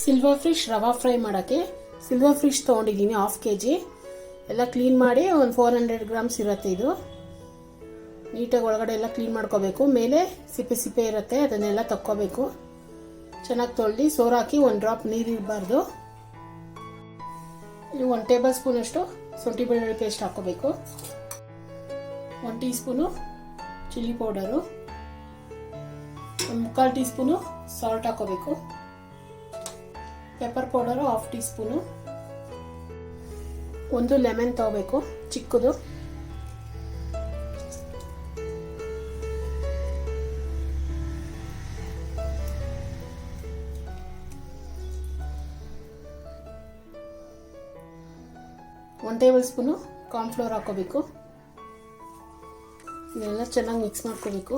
Silver fish rava fry ಮಾಡೋಕ್ಕೆ silver fish ತೊಗೊಂಡಿದ್ದೀನಿ half K G ಎಲ್ಲ ಕ್ಲೀನ್ ಮಾಡಿ ಒಂದು ಫೋರ್ ಹಂಡ್ರೆಡ್ ಗ್ರಾಮ್ಸ್ ಇರುತ್ತೆ ಇದು. ನೀಟಾಗಿ ಒಳಗಡೆ ಎಲ್ಲ ಕ್ಲೀನ್ ಮಾಡ್ಕೋಬೇಕು. ಮೇಲೆ ಸಿಪ್ಪೆ ಸಿಪ್ಪೆ ಇರುತ್ತೆ, ಅದನ್ನೆಲ್ಲ ತಕ್ಕೋಬೇಕು. ಚೆನ್ನಾಗಿ ತೊಳ್ದು ಸೋರ್ ಹಾಕಿ ಒಂದು ಡ್ರಾಪ್ ನೀರು ಇರಬಾರ್ದು ಇಲ್ಲಿ ಒಂದು ಟೇಬಲ್ ಸ್ಪೂನಷ್ಟು ಶುಂಠಿ ಬೆಳ್ಳುಳ್ಳಿ ಪೇಸ್ಟ್ ಹಾಕೋಬೇಕು ಒಂದು ಟೀ ಸ್ಪೂನು ಚಿಲ್ಲಿ ಪೌಡರು ಒಂದು ಮುಕ್ಕಾಲು ಟೀ ಸ್ಪೂನು ಸಾಲ್ಟ್ ಹಾಕೋಬೇಕು pepper powder half tea spoon ಒಂದು ಲೆಮನ್ ತಗೋಬೇಕು, ಚಿಕ್ಕದು. ಒನ್ ಟೇಬಲ್ ಸ್ಪೂನು ಕಾರ್ನ್ಫ್ಲೋರ್ ಹಾಕೋಬೇಕು. ಇದೆಲ್ಲ ಚೆನ್ನಾಗಿ ಮಿಕ್ಸ್ ಮಾಡ್ಕೋಬೇಕು.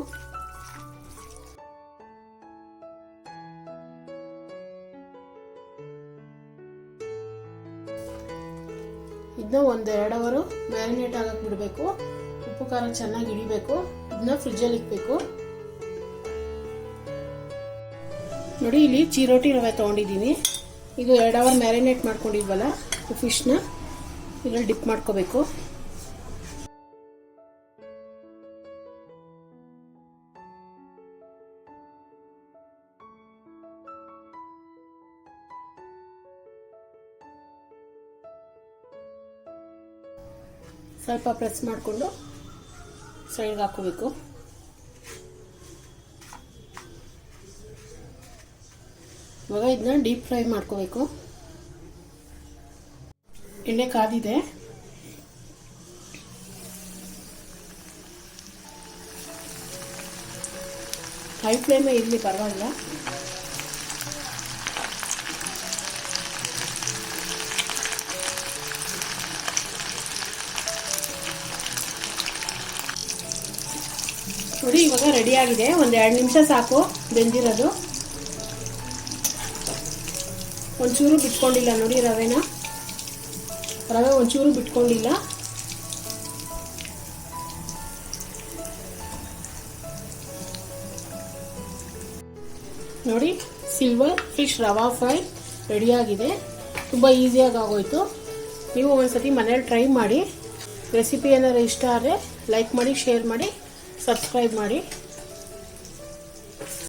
ಇದನ್ನ ಒಂದು ಎರಡು ಅವರು ಮ್ಯಾರಿನೇಟ್ ಆಗಕ್ಕೆ ಬಿಡಬೇಕು. ಉಪ್ಪು ಖಾರ ಚೆನ್ನಾಗಿ ಹಿಡಿಬೇಕು. ಇದನ್ನ ಫ್ರಿಜ್ಜಲ್ಲಿ ಇಕ್ಬೇಕು. ನೋಡಿ, ಇಲ್ಲಿ ಚಿರೋಟಿ ರವೆ ತೊಗೊಂಡಿದ್ದೀನಿ. ಇದು ಎರಡು ಅವರ್ ಮ್ಯಾರಿನೇಟ್ ಮಾಡ್ಕೊಂಡಿದ್ವಲ್ಲ ಫಿಶ್ನ ಇದ್ರಲ್ಲಿ ಡಿಪ್ ಮಾಡ್ಕೋಬೇಕು. ಸ್ವಲ್ಪ ಪ್ರೆಸ್ ಮಾಡಿಕೊಂಡು ಸೈಡ್ಗೆ ಹಾಕೋಬೇಕು ಇವಾಗ ಇದನ್ನ ಡೀಪ್ ಫ್ರೈ ಮಾಡ್ಕೋಬೇಕು. ಎಣ್ಣೆ ಕಾದಿದೆ. ಹೈ ಫ್ಲೇಮೇ ಇರಲಿ, ಪರವಾಗಿಲ್ಲ. ನೋಡಿ ಇವಾಗ ರೆಡಿ ಆಗಿದೆ. ಒಂದು ಎರಡು ನಿಮಿಷ ಸಾಕು ಬೆಂದಿರೋದು. ಒಂಚೂರು ಬಿಟ್ಕೊಂಡಿಲ್ಲ ನೋಡಿ ರವೆನ. ರವೆ ಒಂಚೂರು ಬಿಟ್ಕೊಂಡಿಲ್ಲ. ನೋಡಿ ಸಿಲ್ವರ್ ಫಿಶ್ ರವಾ ಫ್ರೈ ರೆಡಿಯಾಗಿದೆ ತುಂಬ ಈಸಿಯಾಗಿ ಆಗೋಯ್ತು. ನೀವು ಒಂದ್ಸತಿ ಮನೇಲಿ ಟ್ರೈ ಮಾಡಿ. ರೆಸಿಪಿ ಏನಾದ್ರು ಇಷ್ಟ ಆದರೆ ಲೈಕ್ ಮಾಡಿ ಶೇರ್ ಮಾಡಿ. ಸಬ್ಸ್ಕ್ರೈಬ್ ಮಾಡಿ.